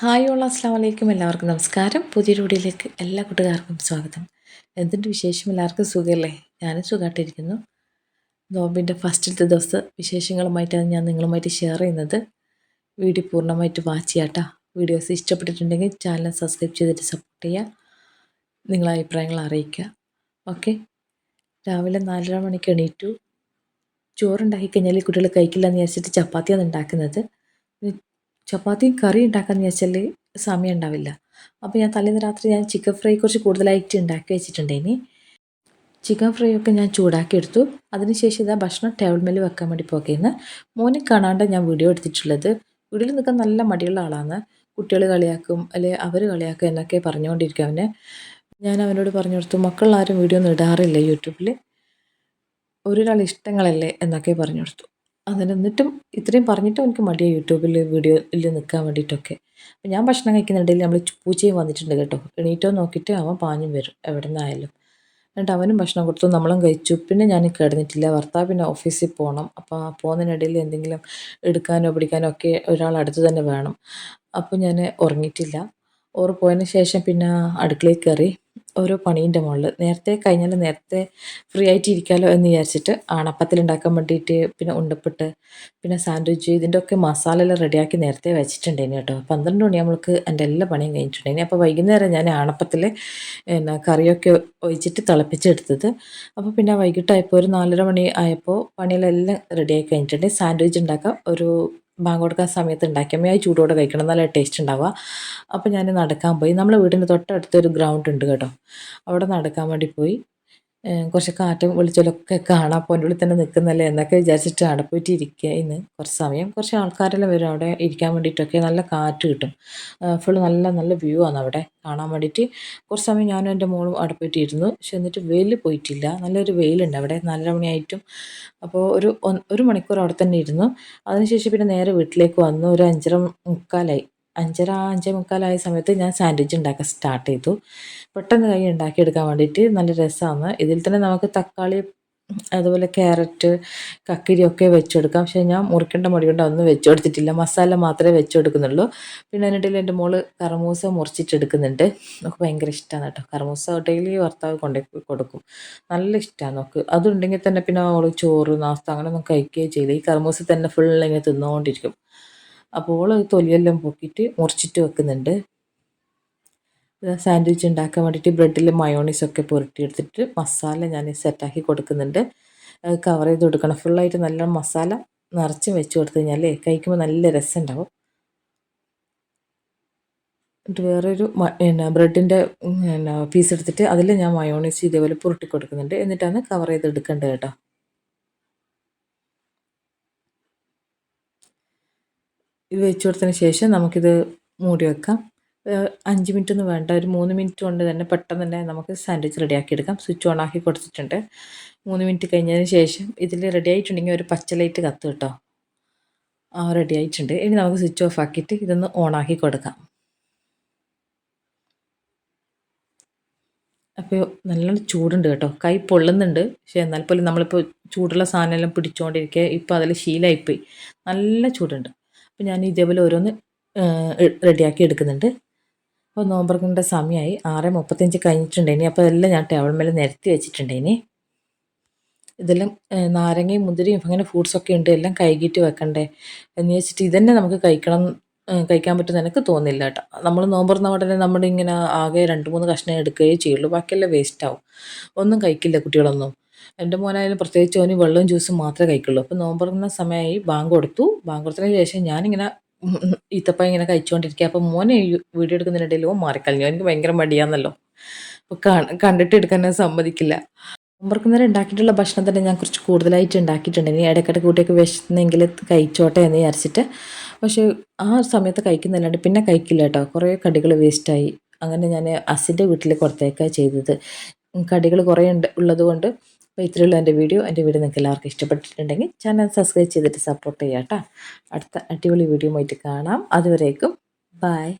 Hi all അസ്സാം വലൈക്കും എല്ലാവർക്കും നമസ്കാരം. പുതിയ വീഡിയോയിലേക്ക് എല്ലാ കൂട്ടുകാർക്കും സ്വാഗതം. എന്തിന്റെ വിശേഷം? എല്ലാവർക്കും സുഖമല്ലേ ഞാനും സുഖമായിട്ടിരിക്കുന്നു നോമ്പിന്റെ ഫസ്റ്റിലത്തെ ദിവസത്തെ വിശേഷങ്ങളുമായിട്ടാണ് ഞാൻ നിങ്ങളുമായിട്ട് ഷെയർ ചെയ്യുന്നത്. വീഡിയോ പൂർണമായിട്ട് വാച്ച് ചെയ്യാട്ടോ വീഡിയോസ് ഇഷ്ടപ്പെട്ടിട്ടുണ്ടെങ്കിൽ ചാനൽ സബ്സ്ക്രൈബ് ചെയ്തിട്ട് സപ്പോർട്ട് ചെയ്യുക നിങ്ങളെ അഭിപ്രായങ്ങൾ അറിയിക്കുക. ഓക്കെ രാവിലെ നാലര മണിക്ക് എണീറ്റു. ചോറുണ്ടാക്കി കഴിഞ്ഞാൽ കുട്ടികൾ കഴിക്കില്ല എന്ന് വിചാരിച്ചിട്ട് ചപ്പാത്തിയാണ് ഉണ്ടാക്കുന്നത്. ചപ്പാത്തിയും കറി ഉണ്ടാക്കാമെന്ന് വെച്ചാൽ സമയം ഉണ്ടാവില്ല. അപ്പോൾ ഞാൻ തലേന്ന് രാത്രി ഞാൻ ചിക്കൻ ഫ്രൈ കുറച്ച് കൂടുതലായിട്ട് ഉണ്ടാക്കി വെച്ചിട്ടുണ്ടേനി ചിക്കൻ ഫ്രൈ ഒക്കെ ഞാൻ ചൂടാക്കി എടുത്തു. അതിനുശേഷം ഇതാ ഭക്ഷണം ടേബിൾ മേൽ വെക്കാൻ വേണ്ടി പോകുന്നത് മോനെ കാണാണ്ട് ഞാൻ വീഡിയോ എടുത്തിട്ടുള്ളത്. വീട്ടിൽ നിൽക്കാൻ നല്ല മടിയുള്ള ആളാണ് കുട്ടികൾ കളിയാക്കും അല്ലെ അവർ കളിയാക്കും എന്നൊക്കെ പറഞ്ഞുകൊണ്ടിരിക്കും അവനെ. ഞാൻ അവനോട് പറഞ്ഞു കൊടുത്തു മക്കളാരും വീഡിയോ ഒന്നും ഇടാറില്ല യൂട്യൂബിൽ ഒരാൾ ഇഷ്ടങ്ങളല്ലേ? എന്നൊക്കെ പറഞ്ഞു കൊടുത്തു. എന്നിട്ടും ഇത്രയും പറഞ്ഞിട്ടും എനിക്ക് മടിയാണ് യൂട്യൂബിൽ വീഡിയോയിൽ നിൽക്കാൻ വേണ്ടിയിട്ടൊക്കെ. അപ്പം ഞാൻ ഭക്ഷണം കഴിക്കുന്നുണ്ടെങ്കിൽ നമ്മൾ പൂച്ചയും വന്നിട്ടുണ്ട് കേട്ടോ. എണീറ്റോ നോക്കിയിട്ട് അവൻ പാഞ്ഞും വരും എവിടെ നിന്നായാലും എന്നിട്ട് അവനും ഭക്ഷണം കൊടുത്തു നമ്മളും കഴിച്ചു. പിന്നെ ഞാൻ കിടന്നിട്ടില്ല. ഭർത്താവ് പിന്നെ ഓഫീസിൽ പോകണം അപ്പോൾ പോകുന്നതിനിടയിൽ എന്തെങ്കിലും എടുക്കാനോ പിടിക്കാനോ ഒക്കെ ഒരാൾ അടുത്ത് തന്നെ വേണം. അപ്പോൾ ഞാൻ ഉറങ്ങിയിട്ടില്ല. ഓർ പോയതിന് ശേഷം പിന്നെ അടുക്കളയിൽ കയറി ഓരോ പണീന്റെ മുകളിൽ നേരത്തെ കഴിഞ്ഞാൽ നേരത്തെ ഫ്രീ ആയിട്ട് ഇരിക്കാമല്ലോ എന്ന് വിചാരിച്ചിട്ട് ആണപ്പത്തിലുണ്ടാക്കാൻ വേണ്ടിയിട്ട് പിന്നെ ഉണ്ടപ്പിട്ട് പിന്നെ സാൻഡ്വിച്ച് ഇതിന്റെ ഒക്കെ മസാല എല്ലാം റെഡിയാക്കി നേരത്തെ വെച്ചിട്ടുണ്ടായിരുന്നു കേട്ടോ. പന്ത്രണ്ട് മണി നമ്മൾക്ക് എന്റെ എല്ലാ പണിയും കഴിഞ്ഞിട്ടുണ്ടേനി അപ്പോൾ വൈകുന്നേരം ഞാൻ ആണപ്പത്തിൽ പിന്നെ കറിയൊക്കെ ഒഴിച്ചിട്ട് തിളപ്പിച്ചെടുത്തത്. അപ്പോൾ പിന്നെ വൈകിട്ടായപ്പോൾ ഒരു നാലര മണി ആയപ്പോൾ പണിയിലെല്ലാം റെഡിയാക്കി കഴിഞ്ഞിട്ടുണ്ടെങ്കിൽ സാൻഡ്വിച്ച് ഉണ്ടാക്കാം ഒരു ബാങ്ക് കൊടുക്കാൻ സമയത്ത് ഉണ്ടാക്കിയമ്മ അത് ചൂടോടെ കഴിക്കണം നല്ല ടേസ്റ്റ് ഉണ്ടാവുക. അപ്പോൾ ഞാൻ നടക്കാൻ പോയി. നമ്മളെ വീടിന്റെ തൊട്ടടുത്തൊരു ഗ്രൗണ്ട് ഉണ്ട് കേട്ടോ. അവിടെ നടക്കാൻ വേണ്ടി പോയി. കുറച്ച് കാറ്റും വെളിച്ചലൊക്കെ കാണാം അപ്പോൾ അതിന്റെ ഉള്ളിൽ തന്നെ നിൽക്കുന്നല്ലേ എന്നൊക്കെ വിചാരിച്ചിട്ട് അവിടെ പോയിട്ട് ഇരിക്കുക ഇന്ന് കുറച്ച് സമയം. കുറച്ച് ആൾക്കാരെല്ലാം വരും അവിടെ ഇരിക്കാൻ വേണ്ടിയിട്ടൊക്കെ. നല്ല കാറ്റ് കിട്ടും. ഫുൾ നല്ല നല്ല വ്യൂ ആണ് അവിടെ കാണാൻ വേണ്ടിയിട്ട്. കുറച്ച് സമയം ഞാനും എന്റെ മോളും അവിടെ പോയിട്ട് ഇരുന്നു പക്ഷെ എന്നിട്ട് വെയിൽ പോയിട്ടില്ല. നല്ലൊരു വെയിലുണ്ട് അവിടെ. നാലര മണിയായിട്ടും. അപ്പോൾ ഒരു ഒരു മണിക്കൂർ അവിടെ തന്നെ ഇരുന്നു. അതിനുശേഷം പിന്നെ നേരെ വീട്ടിലേക്ക് വന്നു. ഒരു അഞ്ചര മുക്കാലായി. അഞ്ചര അഞ്ചേ മുക്കാലായ സമയത്ത് ഞാൻ സാൻഡ്വിച്ച് ഉണ്ടാക്കാൻ സ്റ്റാർട്ട് ചെയ്തു. പെട്ടെന്ന് കൈ ഉണ്ടാക്കിയെടുക്കാൻ വേണ്ടിയിട്ട് നല്ല രസമാണ്. ഇതിൽ തന്നെ നമുക്ക് തക്കാളി അതുപോലെ ക്യാരറ്റ് കക്കിരി ഒക്കെ വെച്ചെടുക്കാം. പക്ഷേ ഞാൻ മുറിക്കേണ്ട മടി കൊണ്ട് ഒന്നും വെച്ചു കൊടുത്തിട്ടില്ല മസാല മാത്രമേ വെച്ചു കൊടുക്കുന്നുള്ളൂ പിന്നെ അതിനിടയിൽ എന്റെ മോൾ കറമൂസ മുറിച്ചിട്ടെടുക്കുന്നുണ്ട്. നമുക്ക് ഭയങ്കര ഇഷ്ടമാണ് കേട്ടോ. കറമൂസ ഡെയിലി ഭർത്താവ് കൊണ്ടു കൊടുക്കും. നല്ല ഇഷ്ടമാണ് നമുക്ക്. അതുണ്ടെങ്കിൽ തന്നെ പിന്നെ അവൾ ചോറ് നാസ്ത അങ്ങനെ ഒന്നും കഴിക്കുകയും ചെയ്യില്ല. ഈ കറമൂസ തന്നെ ഫുൾ ഇങ്ങനെ തിന്നുകൊണ്ടിരിക്കും. അപ്പോൾ തൊലിയെല്ലാം പൊക്കിയിട്ട് മുറിച്ചിട്ട് വെക്കുന്നുണ്ട്. സാൻഡ്വിച്ച് ഉണ്ടാക്കാൻ വേണ്ടിയിട്ട് ബ്രെഡിൽ മയോണീസൊക്കെ പുരട്ടിയെടുത്തിട്ട് മസാല ഞാൻ സെറ്റാക്കി കൊടുക്കുന്നുണ്ട്. കവർ ചെയ്ത് കൊടുക്കണം. ഫുള്ളായിട്ട് നല്ല മസാല നിറച്ച് വെച്ച് കൊടുത്തു കഴിഞ്ഞാൽ കഴിക്കുമ്പോൾ നല്ല രസം ഉണ്ടാവും എന്നിട്ട് വേറൊരു പിന്നെ ബ്രെഡിന്റെ പിന്നെ പീസ് എടുത്തിട്ട് അതിൽ ഞാൻ മയോണീസ് ഇതേപോലെ പുരട്ടി കൊടുക്കുന്നുണ്ട്. എന്നിട്ടാണ് കവർ ചെയ്ത് എടുക്കേണ്ടത് കേട്ടോ. ഇത് വെച്ച് കൊടുത്തതിന് ശേഷം നമുക്കിത് മൂടി വെക്കാം. അഞ്ച് മിനിറ്റ് ഒന്നും വേണ്ട. ഒരു മൂന്ന് മിനിറ്റ് കൊണ്ട് തന്നെ പെട്ടെന്ന് തന്നെ നമുക്ക് സാൻഡ്വിച്ച് റെഡിയാക്കി എടുക്കാം. സ്വിച്ച് ഓൺ ആക്കി കൊടുത്തിട്ടുണ്ട്. മൂന്ന് മിനിറ്റ് കഴിഞ്ഞതിന് ശേഷം ഇതിൽ റെഡി ആയിട്ടുണ്ടെങ്കിൽ ഒരു പച്ച ലൈറ്റ് കത്ത് കേട്ടോ. ആ റെഡി ആയിട്ടുണ്ട്. ഇനി നമുക്ക് സ്വിച്ച് ഓഫ് ആക്കിയിട്ട് ഇതൊന്ന് ഓൺ ആക്കി കൊടുക്കാം. അപ്പോൾ നല്ലോണം ചൂടുണ്ട് കേട്ടോ. കൈ പൊള്ളുന്നുണ്ട്. പക്ഷേ എന്നാൽ പോലും നമ്മളിപ്പോൾ ചൂടുള്ള സാധനമെല്ലാം പിടിച്ചുകൊണ്ടിരിക്കുക ഇപ്പോൾ അതിൽ ശീലമായിപ്പോയി നല്ല ചൂടുണ്ട്. അപ്പോൾ ഞാൻ ഇതേപോലെ ഓരോന്ന് റെഡിയാക്കി എടുക്കുന്നുണ്ട്. അപ്പോൾ നോമ്പറക്കേണ്ട സമയമായി ആറ് മുപ്പത്തഞ്ച് കഴിഞ്ഞിട്ടുണ്ടേനി അപ്പോൾ എല്ലാം ഞാൻ ടേബിൾ മേലെ നിരത്തി വെച്ചിട്ടുണ്ടേനി ഇതെല്ലാം നാരങ്ങയും മുന്തിരിയും അങ്ങനെ ഫ്രൂട്ട്സൊക്കെ ഉണ്ട്. എല്ലാം കൈകിട്ട് വെക്കണ്ടേ എന്ന് വെച്ചിട്ട് ഇതന്നെ നമുക്ക് കഴിക്കണം കഴിക്കാൻ പറ്റുമെന്ന് എനിക്ക് തോന്നില്ല കേട്ടോ. നമ്മൾ നോമ്പുറന്ന ഉടനെ നമ്മളിങ്ങനെ ആകെ രണ്ട് മൂന്ന് കഷ്ണം എടുക്കുകയേ ചെയ്യുള്ളൂ. ബാക്കിയെല്ലാം വേസ്റ്റ് ആവും. ഒന്നും കഴിക്കില്ല കുട്ടികളൊന്നും. എന്റെ മോനായാലും പ്രത്യേകിച്ച് ഓന് വെള്ളവും ജ്യൂസും മാത്രമേ കഴിക്കുള്ളൂ. അപ്പോൾ നോമ്പുറന്ന സമയമായി ബാങ്ക് കൊടുത്തു. ബാങ്ക് കൊടുത്തതിന് ശേഷം ഞാനിങ്ങനെ ഈത്തപ്പ ഇങ്ങനെ കഴിച്ചുകൊണ്ടിരിക്കുക അപ്പോൾ മോനെ വീഡിയോ എടുക്കുന്നതിനിടയിൽ ഓ മാറിക്കളഞ്ഞു. എനിക്ക് ഭയങ്കര മടിയാന്നല്ലോ. അപ്പോൾ കണ്ടിട്ട് എടുക്കാൻ സമ്മതിക്കില്ല. നോമ്പുറക്കുന്നേരം ഉണ്ടാക്കിയിട്ടുള്ള ഭക്ഷണം തന്നെ ഞാൻ കുറച്ച് കൂടുതലായിട്ട് ഉണ്ടാക്കിയിട്ടുണ്ട്. ഇനി ഇടയ്ക്കിടയ്ക്ക് കൂട്ടിയൊക്കെ വിശന്നെങ്കിൽ കഴിച്ചോട്ടെ എന്ന് വിചാരിച്ചിട്ട്. പക്ഷേ ആ സമയത്ത് കഴിക്കുന്നതല്ലാണ്ട് പിന്നെ കഴിക്കില്ല കേട്ടോ. കുറേ കടികൾ വേസ്റ്റായി. അങ്ങനെ ഞാൻ അസിന്റെ വീട്ടിൽ കൊടുത്തേക്കാണ് ചെയ്തത്. കടികൾ കുറേ ഉണ്ട് ഉള്ളത് കൊണ്ട് അപ്പോൾ ഇത്രയുള്ള എന്റെ വീഡിയോ. എന്റെ വീഡിയോ നിങ്ങൾക്ക് എല്ലാവർക്കും ഇഷ്ടപ്പെട്ടിട്ടുണ്ടെങ്കിൽ ചാനൽ സബ്സ്ക്രൈബ് ചെയ്തിട്ട് സപ്പോർട്ട് ചെയ്യാം കേട്ടോ. അടുത്ത അടിപൊളി വീഡിയോ ആയിട്ട് കാണാം. അതുവരേക്കും ബായ്